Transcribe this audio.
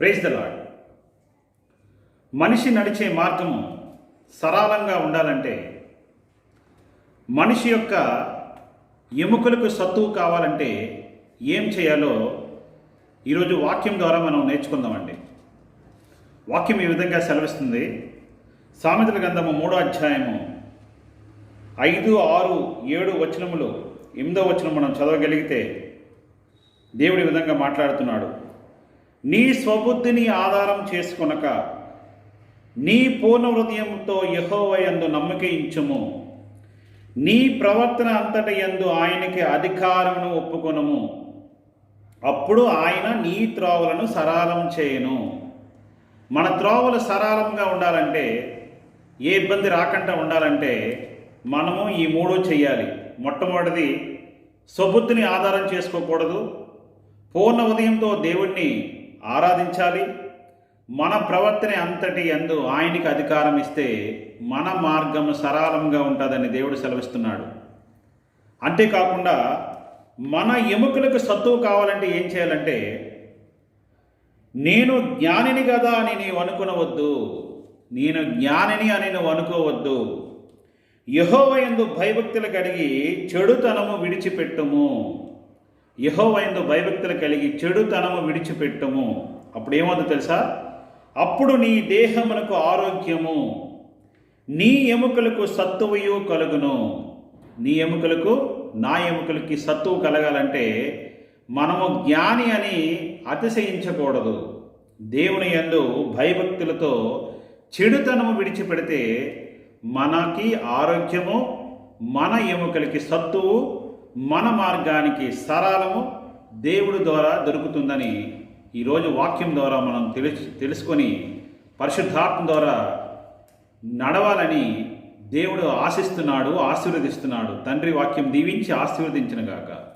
Praise the lord మనిషి నడిచే మార్గం సరళంగా ఉండాలంటే మనిషి యొక్క ఎముకలకు సత్తువు కావాలంటే ఏం చేయాలో ఈరోజు వాక్యం ద్వారా మనం నేర్చుకుందామండి. వాక్యం ఈ విధంగా సెలవిస్తుంది. సామెతల గంధము మూడో అధ్యాయము ఐదు ఆరు ఏడు వచనములు ఎనిమిదో వచనం మనం చదవగలిగితే దేవుడి విధంగా మాట్లాడుతున్నాడు. నీ స్వబుద్ధిని ఆధారం చేసుకొనక నీ పూర్ణ హృదయంతో యహోవయందు నమ్మకించుము నీ ప్రవర్తన అంతట యందు ఆయనకి అధికారమును ఒప్పుకొనము. అప్పుడు ఆయన నీ త్రోవలను సరళం చేయను. మన త్రోవలు సరళంగా ఉండాలంటే ఏ ఇబ్బంది రాకుండా ఉండాలంటే మనము ఈ మూడు చేయాలి మొట్టమొదటిది స్వబుద్ధిని ఆధారం చేసుకోకూడదు. పూర్ణ ఉదయంతో దేవుణ్ణి ఆరాధించాలి. మన ప్రవర్తన అంతటి అందు ఆయనకి అధికారం ఇస్తే మన మార్గం సరళంగా ఉంటుందని దేవుడు సెలవిస్తున్నాడు. అంతేకాకుండా మన ఎముకలకు సత్తువు కావాలంటే ఏం చేయాలంటే నేను జ్ఞానిని కదా అని నీవు అనుకునవద్దు నేను జ్ఞానిని అని నువ్వు అనుకోవద్దు. యహోవయందు భయభక్తులు కలిగి చెడుతనము విడిచిపెట్టుము. యహోవైందు భయభక్తులు కలిగి చెడుతనము విడిచిపెట్టుము. అప్పుడు ఏమవుతుందో తెలుసా? అప్పుడు నీ దేహమునకు ఆరోగ్యము. నీ ఎముకలకు సత్తువయు కలుగును. నీ ఎముకలకు నా ఎముకలకి సత్తువు కలగాలంటే మనము జ్ఞాని అని అతిశయించకూడదు. దేవుని యందు భయభక్తులతో చెడుతనము విడిచిపెడితే మనకి ఆరోగ్యము మన ఎముకలకి సత్తువు మన మార్గానికి సరళము దేవుడి ద్వారా దొరుకుతుందని ఈరోజు వాక్యం ద్వారా మనం తెలుసు తెలుసుకొని పరిశుద్ధాత్మ ద్వారా నడవాలని దేవుడు ఆశిస్తున్నాడు ఆశీర్వదిస్తున్నాడు. తండ్రి వాక్యం దీవించి ఆశీర్వదించిన గాక.